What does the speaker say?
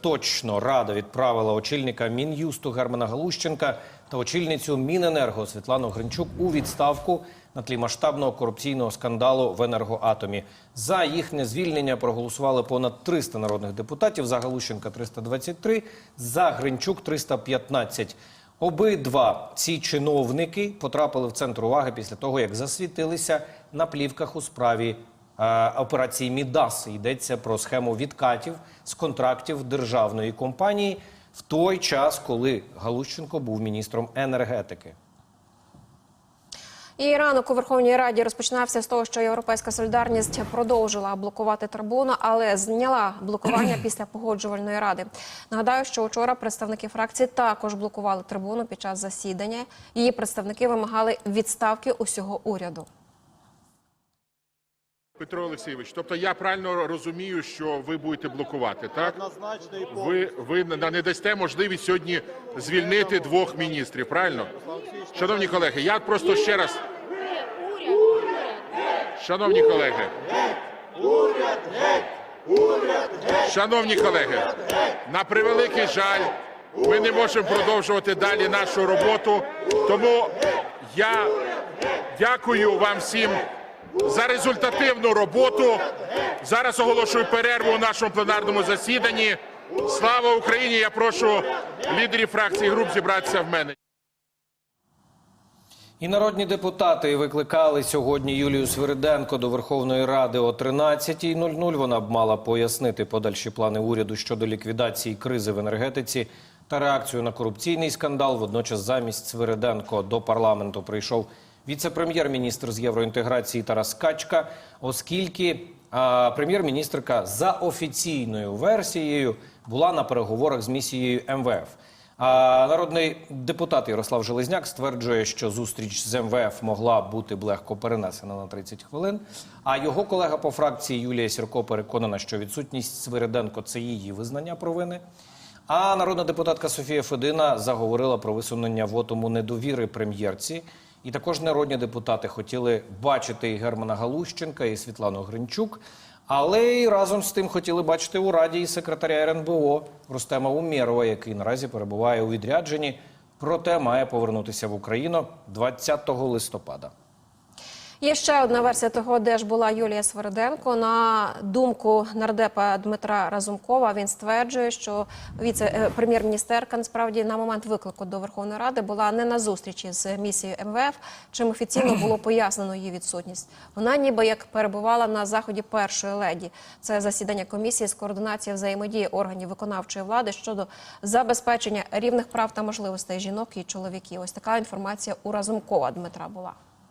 точно рада відправила очільника Мін'юсту Германа Галущенка та очільницю Міненерго Світлану Гринчук у відставку на тлі масштабного корупційного скандалу в енергоатомі. За їхнє звільнення проголосували понад 300 народних депутатів. За Галущенка 323, за Гринчук 315. Обидва ці чиновники потрапили в центр уваги після того, як засвітилися на плівках у справі операції Мідас. Йдеться про схему відкатів з контрактів державної компанії в той час, коли Галущенко був міністром енергетики. І ранок у Верховній Раді розпочинався з того, що Європейська солідарність продовжила блокувати трибуну, але зняла блокування після погоджувальної ради. Нагадаю, що вчора представники фракції також блокували трибуну під час засідання. Її представники вимагали відставки усього уряду. Петро Олексійович, тобто я правильно розумію, що ви будете блокувати, так? Однозначно і. Ви, ви не дасте можливість сьогодні звільнити двох міністрів, правильно? Шановні колеги, я просто ще раз. Шановні колеги. Шановні колеги, на превеликий жаль, ми не можемо продовжувати далі нашу роботу. Тому я дякую вам всім за результативну роботу. Зараз оголошую перерву у нашому пленарному засіданні. Слава Україні! Я прошу лідерів фракцій груп зібратися в мене. І народні депутати викликали сьогодні Юлію Свириденко до Верховної Ради о 13.00. Вона б мала пояснити подальші плани уряду щодо ліквідації кризи в енергетиці та реакцію на корупційний скандал. Водночас замість Свириденко до парламенту прийшов віце-прем'єр-міністр з євроінтеграції Тарас Качка, оскільки прем'єр-міністрка за офіційною версією була на переговорах з місією МВФ. А народний депутат Ярослав Железняк стверджує, що зустріч з МВФ могла бути легко перенесена на 30 хвилин. А його колега по фракції Юлія Сірко переконана, що відсутність Свириденко це її визнання провини. А народна депутатка Софія Федина заговорила про висунення вотуму недовіри прем'єрці. І також народні депутати хотіли бачити і Германа Галущенка, і Світлану Гринчук. Але й разом з тим хотіли бачити у раді і секретаря РНБО Рустема Умєрова, який наразі перебуває у відрядженні, проте має повернутися в Україну 20 листопада. Є ще одна версія того, де ж була Юлія Свериденко. На думку нардепа Дмитра Разумкова, він стверджує, що віце-прем'єр-міністерка насправді на момент виклику до Верховної Ради була не на зустрічі з місією МВФ, чим офіційно було пояснено її відсутність. Вона ніби як перебувала на заході першої леді. Це засідання комісії з координації взаємодії органів виконавчої влади щодо забезпечення рівних прав та можливостей жінок і чоловіків. Ось така інформація у Разумкова Дмитра була.